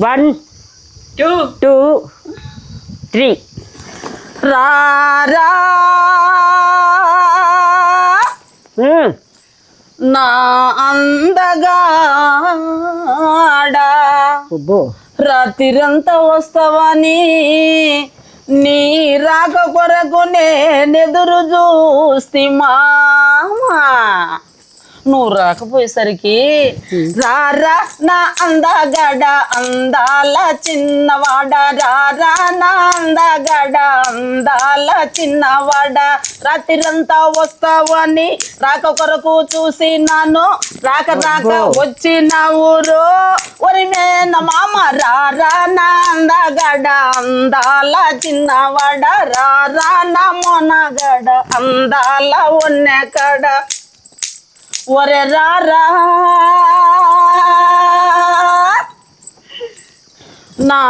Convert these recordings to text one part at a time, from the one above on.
One two. Two three. మ్మ్. నా అందగాడా. అబ్బో. రాత్రిరంతా వస్తావని నీ రాక కొరకు నేనెదురు చూస్తి మామా. నువ్వు రాకపోయేసరికి రారా నా అందగడ అందాల చిన్నవాడ. రారా నా అందగడ అందాల చిన్నవాడ. రాత్రిరంతా వస్తావని రాక కొరకు చూసి నాను రాక రాక వచ్చిన ఊరు. ఒరిమే నా మామ రారా నా అందగడ అందాల చిన్నవాడ. రారా నా మొనగడ అందాల ఒన్నెకడ ఒరే రారా. నా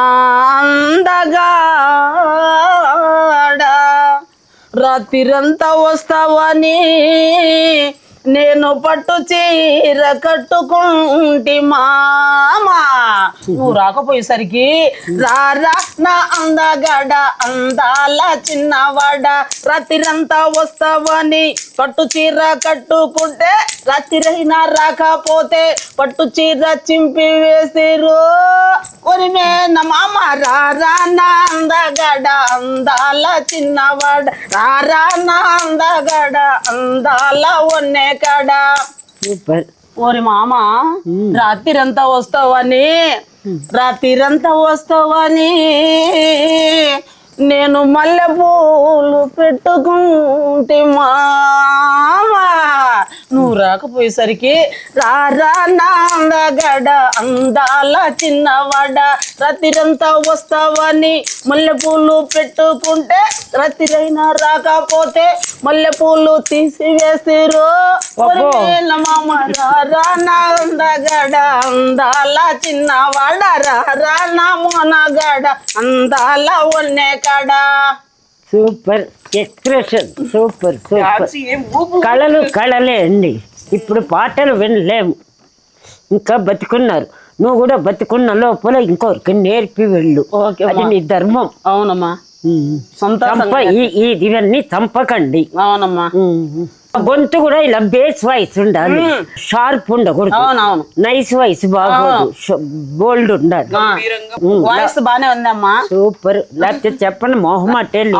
అందగాడ రాత్రిరంతా వస్తావని నేను పట్టు చీర కట్టుకుంటి మామా. నువ్వు రాకపోయేసరికి రారా నా అందగాడ అందాల చిన్నవాడ. రాత్రిరంతా వస్తావని పట్టు చీర కట్టుకుంటే రాత్రిరైనా రాకపోతే పట్టు చీర చింపి వేసిరు. ఒరిమే నా మామ రారా నా అందగడ అందాల చిన్నవాడ. రారా నా అందగడ అందాల ఒన్నే కడ సూపర్. ఓరి మామ రాత్రిరంతా వస్తావని రాత్రిరంతా వస్తావని నేను మల్లె పూలు పెట్టుకుంటే మామా నువ్వు రాకపోయేసరికి రారా నాందగడ అందాల చిన్నవాడ. రాత్రిరంతా వస్తావని మల్లె పూలు పెట్టుకుంటే రాత్రైనా రాకపోతే మల్లె పూలు తీసివేసిరు. మామ రారా నాందగడ అందాల చిన్నవాడ. రారా నా మోనగడ అందాల ఒన్నే కడ. Super expression. Super super. కళలు కళలే అండి. ఇప్పుడు పాటలు వినలేము ఇంకా బతికున్నారు. నువ్వు కూడా బతికున్న లోపల ఇంకొకరికి నేర్పి వెళ్ళు. అది. నీ ధర్మం. అవునమ్మా. సొంత ఇవన్నీ చంపకండి. అవునమ్మా. గొంతు కూడా ఇలా బేస్ వాయిస్ ఉండాలి. షార్ప్ ఉండకూడదు. నైస్ వాయిస్ బాగోదు. బోల్డ్ ఉండాలి. వాయిస్ బానే ఉందమ్మా. సూపర్. లేకపోతే చెప్పండి మొహమాటే లేదు.